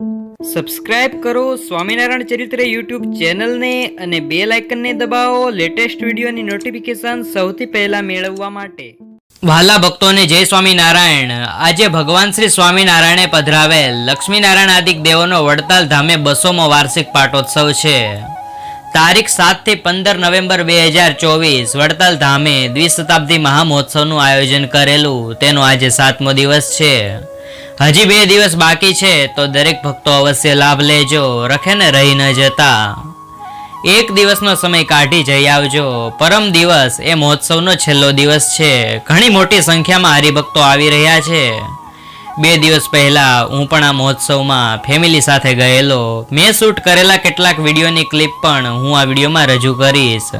Subscribe કરો સ્વામિનારાયણ ચરિત્ર YouTube ચેનલને અને બે લાઇકનને દબાવો લેટેસ્ટ વિડીયોની નોટિફિકેશન સૌથી પહેલા મેળવવા માટે. વહાલા ભક્તોને જય સ્વામિનારાયણ. આજે ભગવાન શ્રી સ્વામિનારાયણે પધરાવેલ લક્ષ્મીનારાયણ આદિક દેવોનો વડતાલ ધામે બસોમો વાર્ષિક પાટોત્સવ છે. તારીખ સાતથી પંદર નવેમ્બર બે હજાર ચોવીસ વડતાલ ધામે દ્વિશતાબ્દી મહામહોત્સવનું આયોજન કરેલું. તેનો આજે સાતમો દિવસ છે. હજી બે દિવસ બાકી છે, તો દરેક ભક્તો અવશ્ય લાભ લેજો, રખે ને રહી ન જતા. એક દિવસનો સમય કાઢી જઈ આવજો. પરમ દિવસ, એ મહોત્સવનો છેલ્લો દિવસ છે. ઘણી મોટી સંખ્યામાં હરિભક્તો આવી રહ્યા છે. બે દિવસ પહેલા હું પણ આ મહોત્સવમાં ફેમિલી સાથે ગયેલો. મેં શૂટ કરેલા કેટલાક વિડીયોની ક્લિપ પણ હું આ વિડીયોમાં રજૂ કરીશ.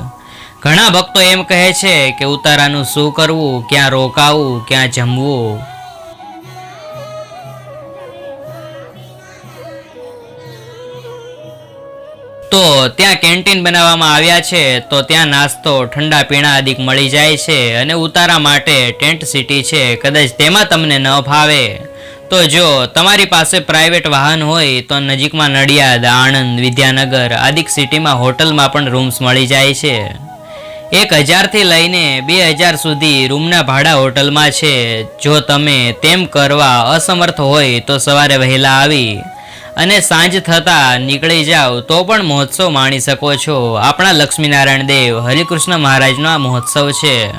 ઘણા ભક્તો એમ કહે છે કે ઉતારાનું શું કરવું, ક્યાં રોકાવું, ક્યાં જમવું? તો ત્યાં કેન્ટીન બનાવવામાં આવ્યા છે, તો ત્યાં નાસ્તો, ઠંડા પીણા આદિક મળી જાય છે અને ઉતારા માટે ટેન્ટ સિટી છે, કદાચ તેમાં તમને ન ફાવે તો જો તમારી પાસે પ્રાઇવેટ વાહન હોય, તો નજીકમાં નડિયાદ, આણંદ, વિદ્યાનગર આદિક સિટીમાં હોટલમાં પણ રૂમ્સ મળી જાય છે. એક હજારથી લઈને બે હજાર સુધી રૂમના ભાડા હોટલમાં છે. જો તમે તેમ કરવા અસમર્થ હોય, તો સવારે વહેલા આવી. અને સાંજ થતાં નીકળી જાઓ તો પણ મહોત્સવ માણી શકો છો. આપણા લક્ષ્મીનારાયણ દેવ, હરિકૃષ્ણ મહારાજનો આ મહોત્સવ છે.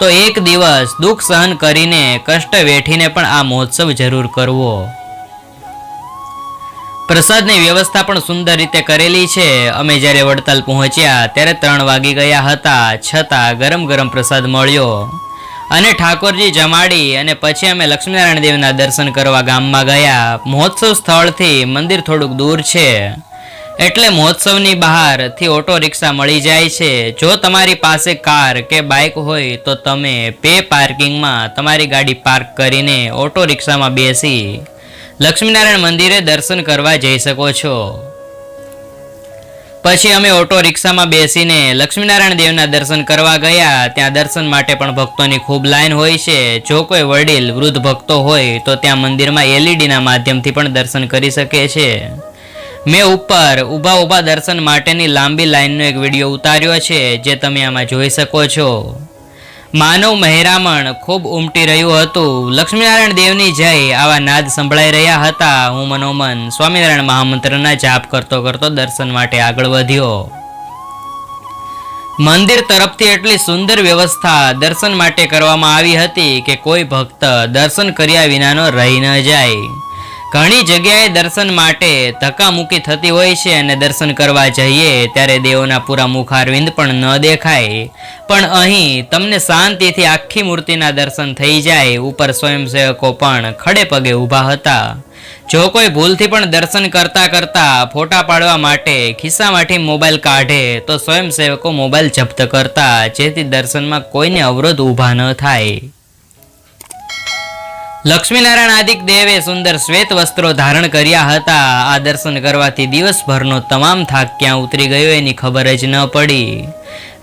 તો એક દિવસ દુઃખ સહન કરીને કષ્ટ વેઠીને પણ આ મહોત્સવ જરૂર કરવો. પ્રસાદની વ્યવસ્થા પણ સુંદર રીતે કરેલી છે. અમે જ્યારે વડતાલ પહોંચ્યા ત્યારે ત્રણ વાગી ગયા હતા. છતાં ગરમ ગરમ પ્રસાદ મળ્યો. અને ઠાકોરજી જમાડી અને પછી અમે લક્ષ્મીનારાયણ દેવના દર્શન કરવા ગામમાં ગયા. મહોત્સવ સ્થળથી મંદિર થોડુંક દૂર છે. એટલે મહોત્સવની બહારથી ઓટો રિક્ષા મળી જાય છે. જો તમારી પાસે કાર કે બાઇક હોય તો તમે પે પાર્કિંગમાં તમારી ગાડી પાર્ક કરીને ઓટો રિક્ષામાં બેસી લક્ષ્મીનારાયણ મંદિરે દર્શન કરવા જઈ શકો છો. પછી અમે ઓટો રિક્ષામાં બેસીને લક્ષ્મીનારાયણ દેવના દર્શન કરવા ગયા. ત્યાં દર્શન માટે પણ ભક્તોની ખૂબ લાઈન હોય છે. જો કોઈ વડીલ વૃદ્ધ ભક્તો હોય તો ત્યાં મંદિરમાં એલઈડીના માધ્યમથી પણ દર્શન કરી શકે છે. મેં ઉપર ઊભા ઊભા દર્શન માટેની લાંબી લાઈનનો એક વીડિયો ઉતાર્યો છે, જે તમે આમાં જોઈ શકો છો. માનવ મહેરામણ ખૂબ ઉમટી રહ્યું હતું. લક્ષ્મીનારાયણ દેવની જય આવા નાદ સંભળાઈ રહ્યા હતા. હું મનોમન સ્વામિનારાયણ મહામંત્રના જાપ કરતો કરતો દર્શન માટે આગળ વધ્યો. મંદિર તરફથી એટલી સુંદર વ્યવસ્થા દર્શન માટે કરવામાં આવી હતી કે કોઈ ભક્ત દર્શન કર્યા વિનાનો રહી ન જાય. ઘણી જગ્યાએ દર્શન માટે ધક્કામુક્કી થતી હોય છે અને દર્શન કરવા જઈએ ત્યારે દેવોના પૂરા મુખારવિંદ પણ ન દેખાય. પણ અહીં તમને શાંતિથી આખી મૂર્તિના દર્શન થઈ જાય, ઉપર સ્વયંસેવકો પણ ખડે પગે ઊભા હતા. જો કોઈ ભૂલથી પણ દર્શન કરતા કરતા ફોટા પાડવા માટે ખિસ્સામાંથી મોબાઈલ કાઢે, તો સ્વયંસેવકો મોબાઈલ જપ્ત કરતા, જેથી દર્શનમાં કોઈને અવરોધ ઊભા ન થાય. લક્ષ્મીનારાયણ આદિક દેવે સુંદર શ્વેત વસ્ત્રો ધારણ કર્યા હતા. આ દર્શન કરવાથી દિવસભરનો તમામ થાક ક્યાં ઉતરી ગયો એની ખબર જ ન પડી.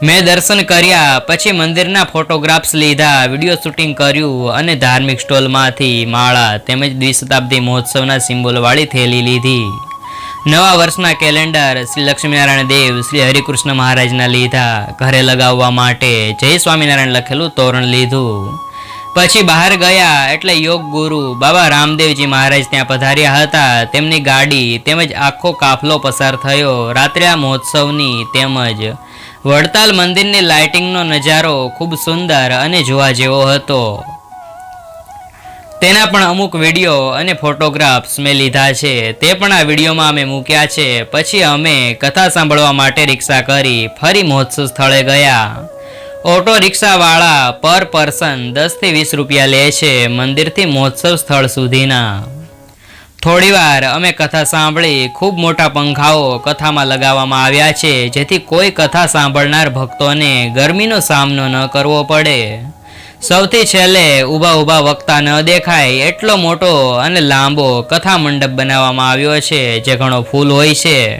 મેં દર્શન કર્યા, પછી મંદિરના ફોટોગ્રાફ્સ લીધા, વીડિયો શૂટિંગ કર્યું અને ધાર્મિક સ્ટોલમાંથી માળા તેમજ દ્વિશતાબ્દી મહોત્સવના સિમ્બોલવાળી થેલી લીધી. નવા વર્ષના કેલેન્ડર શ્રી લક્ષ્મીનારાયણ દેવ, શ્રી હરિકૃષ્ણ મહારાજના લીધા. ઘરે લગાવવા માટે જય સ્વામિનારાયણ લખેલું તોરણ લીધું. પછી બહાર ગયા એટલે યોગ ગુરુ બાબા રામદેવજી મહારાજ ત્યાં પધાર્યા હતા. તેમની ગાડી તેમજ આખો કાફલો પસાર થયો. રાત્રે આ મહોત્સવની તેમજ વડતાલ મંદિરની લાઇટિંગનો નજારો ખૂબ સુંદર અને જોવા જેવો હતો. તેના પણ અમુક વીડિયો અને ફોટોગ્રાફ્સ મેં લીધા છે. તે પણ આ વિડીયોમાં અમે મૂક્યા છે. પછી અમે કથા સાંભળવા માટે રિક્ષા કરી ફરી મહોત્સવ સ્થળે ગયા. ઓટો રિક્ષાવાળા પર પર્સન દસથી વીસ રૂપિયા લે છે મંદિરથી મહોત્સવ સ્થળ સુધીના. થોડીવાર અમે કથા સાંભળી, ખૂબ મોટા પંખાઓ કથામાં લગાવવામાં આવ્યા છે, જેથી કોઈ કથા સાંભળનાર ભક્તોને ગરમીનો સામનો ન કરવો પડે. સૌથી છેલ્લે ઊભા ઊભા વક્તા ન દેખાય એટલો મોટો અને લાંબો કથા મંડપ બનાવવામાં આવ્યો છે, જે ઘણો ફૂલ હોય છે.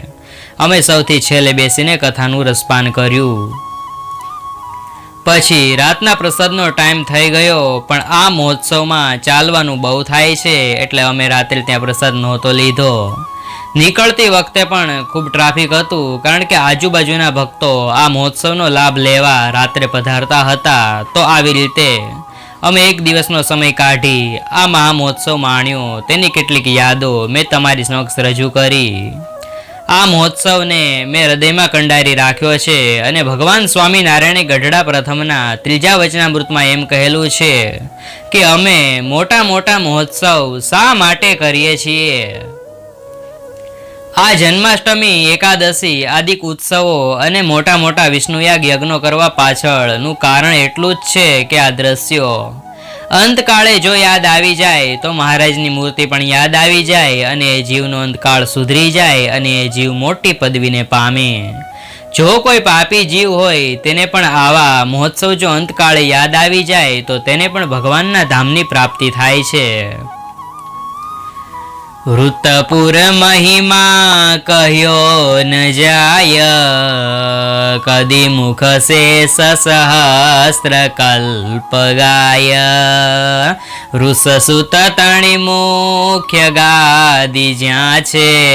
અમે સૌથી છેલ્લે બેસીને કથાનું રસપાન કર્યું. પછી રાતના પ્રસાદનો ટાઈમ થઈ ગયો, પણ આ મહોત્સવમાં ચાલવાનું બહુ થાય છે, એટલે અમે રાત્રે ત્યાં પ્રસાદ નહોતો લીધો. નીકળતી વખતે પણ ખૂબ ટ્રાફિક હતું, કારણ કે આજુબાજુના ભક્તો આ મહોત્સવનો લાભ લેવા રાત્રે પધારતા હતા, તો આવી રીતે અમે એક દિવસનો સમય કાઢી આ મહામહોત્સવ માણ્યો. તેની કેટલીક યાદો મેં તમારી સમક્ષ રજૂ કરી. આ મહોત્સવને મેં હૃદયમાં કંડારી રાખ્યો છે અને ભગવાન સ્વામિનારાયણે ગઢડા પ્રથમના ત્રીજા વચનામૃતમાં એમ કહેલું છે કે અમે મોટા મોટા મહોત્સવ શા માટે કરીએ છીએ? આ જન્માષ્ટમી, એકાદશી, આદિક ઉત્સવો અને મોટા મોટા વિષ્ણુયાગ યજ્ઞો કરવા પાછળનું કારણ એટલું જ છે કે આ દ્રશ્યો અંતકાળે જો યાદ આવી જાય, તો મહારાજની મૂર્તિ પણ યાદ આવી જાય અને એ જીવનો અંતકાળ સુધરી જાય અને એ જીવ મોટી પદવીને પામે. જો કોઈ પાપી જીવ હોય, તેને પણ આવા મહોત્સવ જો અંતકાળે યાદ આવી જાય, તો તેને પણ ભગવાનના ધામની પ્રાપ્તિ થાય છે. વૃત્તપુર મહિમા કહ્યો ન જાય. કદી મુખ સે સહસ્ત્ર કલ્પ ગાય. ઋષ તણી મુખ્ય ગાદી જ્યાં છે.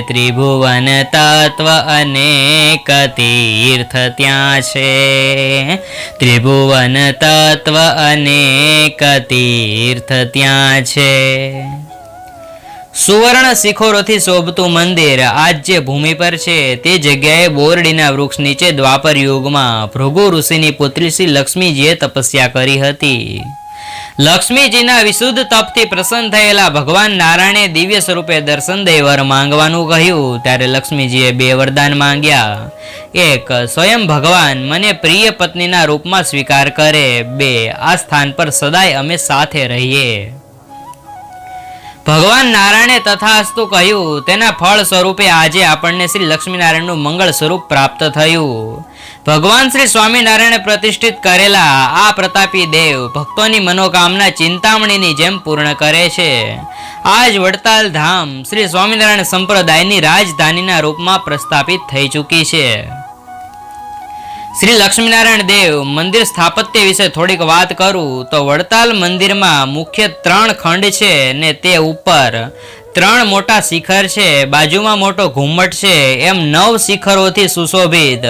ત્રિભુવન તત્વ અનેક તીર્થ ત્યાં છે. ત્રિભુવન તત્વ અનેક તીર્થ ત્યાં છે. સુવર્ણ શિખરોથી શોભતું મંદિર આજ જે ભૂમિ પર છે, તે જગ્યાએ બોરડીના વૃક્ષ નીચે દ્વાપર યુગમાં ભૃગુ ઋષિની પુત્રી શ્રી લક્ષ્મીજીએ તપસ્યા કરી હતી. લક્ષ્મીજીના વિશુદ્ધ તપથી પ્રસન્ન થયેલા ભગવાન નારાયણે દિવ્ય સ્વરૂપે દર્શન વર માંગવાનું કહ્યું, ત્યારે લક્ષ્મીજીએ બે વરદાન માંગ્યા. એક, સ્વયં ભગવાન મને પ્રિય પત્નીના રૂપમાં સ્વીકાર કરે. બે, આ સ્થાન પર સદાય અમે સાથે રહીએ. ભગવાન નારાયણે તથાસ્તુ કહ્યું, તેના ફળ સ્વરૂપે આજે આપણને શ્રી લક્ષ્મીનારાયણનું મંગળ સ્વરૂપ પ્રાપ્ત થયું. ભગવાન શ્રી સ્વામિનારાયણે પ્રતિષ્ઠિત કરેલા આ પ્રતાપી દેવ ભક્તોની મનોકામના ચિંતામણીની જેમ પૂર્ણ કરે છે. આજ વડતાલ ધામ શ્રી સ્વામિનારાયણ સંપ્રદાયની રાજધાનીના રૂપમાં પ્રસ્થાપિત થઈ ચૂકી છે. શ્રી લક્ષ્મીનારાયણ દેવ મંદિર સ્થાપત્ય વિશે થોડીક વાત કરું તો વડતાલ મંદિરમાં મુખ્ય ત્રણ ખંડ છે ને તે ઉપર ત્રણ મોટા શિખર છે, બાજુમાં મોટો ઘુમ્મટ છે, એમ નવ શિખરોથી સુશોભિત.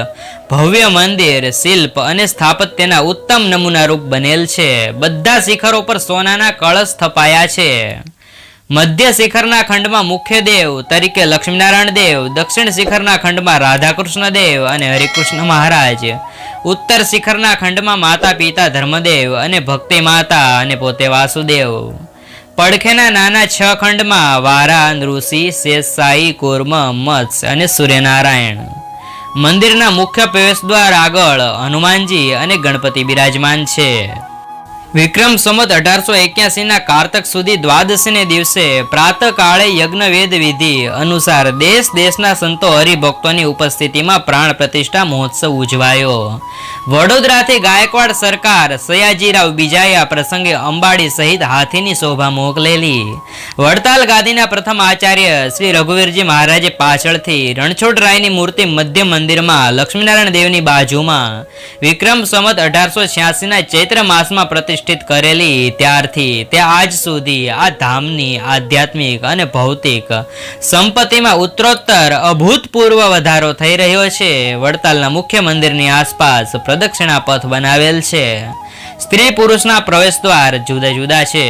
ભવ્ય મંદિર, શિલ્પ અને સ્થાપત્યના ઉત્તમ નમૂના રૂપ બનેલ છે. બધા શિખરો પર સોનાના કળશ સ્થપાયા છે. મધ્ય શિખરના ખંડમાં મુખ્ય દેવ તરીકે લક્ષ્મીનારાયણ દેવ, દક્ષિણ શિખરના ખંડમાં રાધાકૃષ્ણ દેવ અને હરિકૃષ્ણ મહારાજ. ઉત્તર શિખરના ખંડમાં માતા પિતા ધર્મદેવ અને ભક્તિ માતા અને પોતે વાસુદેવ. પડખેના નાના છ ખંડમાં વારા ઋષિ શેષસાઈ, કુર્મ, મત્સ અને સૂર્યનારાયણ. મંદિરના મુખ્ય પ્રવેશ દ્વાર આગળ હનુમાનજી અને ગણપતિ બિરાજમાન છે. વિક્રમ સંવત અઢારસો એક્યાસી ના કારતક સુધી દ્વાદશીને દિવસે પ્રાતઃ કાળે યજ્ઞ વેદ વિધિ અનુસાર દેશ દેશના સંતો હરિભક્તોની ઉપસ્થિતિમાં પ્રાણ પ્રતિષ્ઠા મહોત્સવ ઉજવાયો. વડોદરાથી ગાયકવાડ સરકાર સયાજીરાવ બીજાયા પ્રસંગે અંબાડી સહિત હાથીની શોભા મોકલેલી. વડતાલ ગાદીના પ્રથમ આચાર્ય શ્રી રઘુવીરજી મહારાજે પાછળથી રણછોડરાયની મૂર્તિ મધ્ય મંદિરમાં લક્ષ્મીનારાયણ દેવની બાજુમાં વિક્રમ સંવત અઢારસો છ્યાસીના ચૈત્ર માસમાં પ્રતિષ્ઠિત કરેલી ત્યારથી તે આજ સુધી આ ધામની આધ્યાત્મિક અને ભૌતિક સંપત્તિમાં ઉત્તરોત્તર અભૂતપૂર્વ વધારો થઈ રહ્યો છે. વડતાલના મુખ્ય મંદિરની આસપાસ પ્રદક્ષિણા પથ બનાવેલ છે. સ્ત્રી પુરુષના પ્રવેશ દ્વાર જુદા જુદા છે.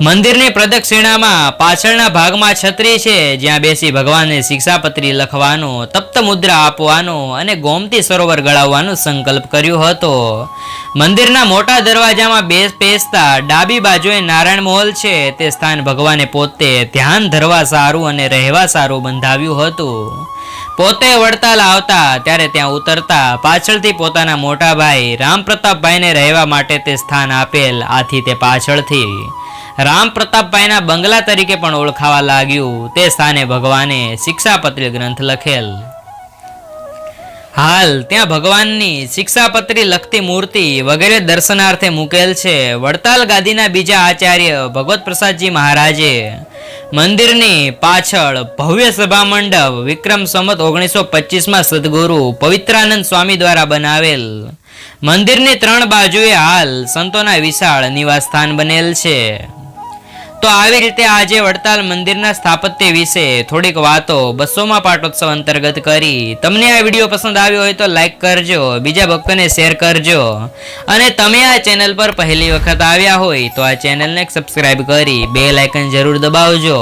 મંદિરની પ્રદક્ષિણામાં પાછળના ભાગમાં છત્રી છે. જ્યાં બેસી ભગવાનને શિક્ષાપત્રી લખવાનો, તપ્ત મુદ્રા આપવાનો અને ગોમતી સરોવર ગળાવવાનો સંકલ્પ કર્યો હતો. મંદિરના મોટા દરવાજામાં બે પેસતા, ડાબી બાજુએ નારાયણ મહોલ છે. તે સ્થાન ભગવાને પોતે ધ્યાન ધરવા સારું અને રહેવા સારું બંધાવ્યું હતું. પોતે વડતાલ આવતા, ત્યારે ત્યાં ઉતરતા, પાછળથી પોતાના મોટા ભાઈ રામ પ્રતાપભાઈને રહેવા માટે તે સ્થાન આપેલ, આથી તે પાછળથી. રામ પ્રતાપભાઈના બંગલા તરીકે પણ ઓળખાવા લાગ્યું. તે સ્થાને ભગવાને શિક્ષાપત્રી ગ્રંથ લખેલ. હાલ, ત્યાં ભગવાનની શિક્ષાપત્રી લખતી મૂર્તિ વગેરે દર્શનાર્થે મૂકેલ છે. વડતાલ ગાદીના બીજા આચાર્ય ભગવત પ્રસાદજી મહારાજે મંદિરની પાછળ ભવ્ય સભા મંડપ વિક્રમ સંમત ઓગણીસો પચીસમાં સદગુરુ પવિત્રાનંદ સ્વામી દ્વારા બનાવેલ. મંદિરની ત્રણ બાજુએ હાલ સંતોના વિશાળ નિવાસ સ્થાન બનેલ છે. તો આવી રીતે આજે વડતાલ મંદિરના સ્થાપત્ય વિશે થોડીક વાતો બસોમાં પાટોત્સવ અંતર્ગત કરી. તમને આ વીડિયો પસંદ આવ્યો હોય તો લાઈક કરજો, બીજા ભક્તોને શેર કરજો. અને તમે આ ચેનલ પર પહેલી વખત આવ્યા હોય તો આ ચેનલને સબસ્ક્રાઈબ કરી, બે લાઇકન જરૂર દબાવજો.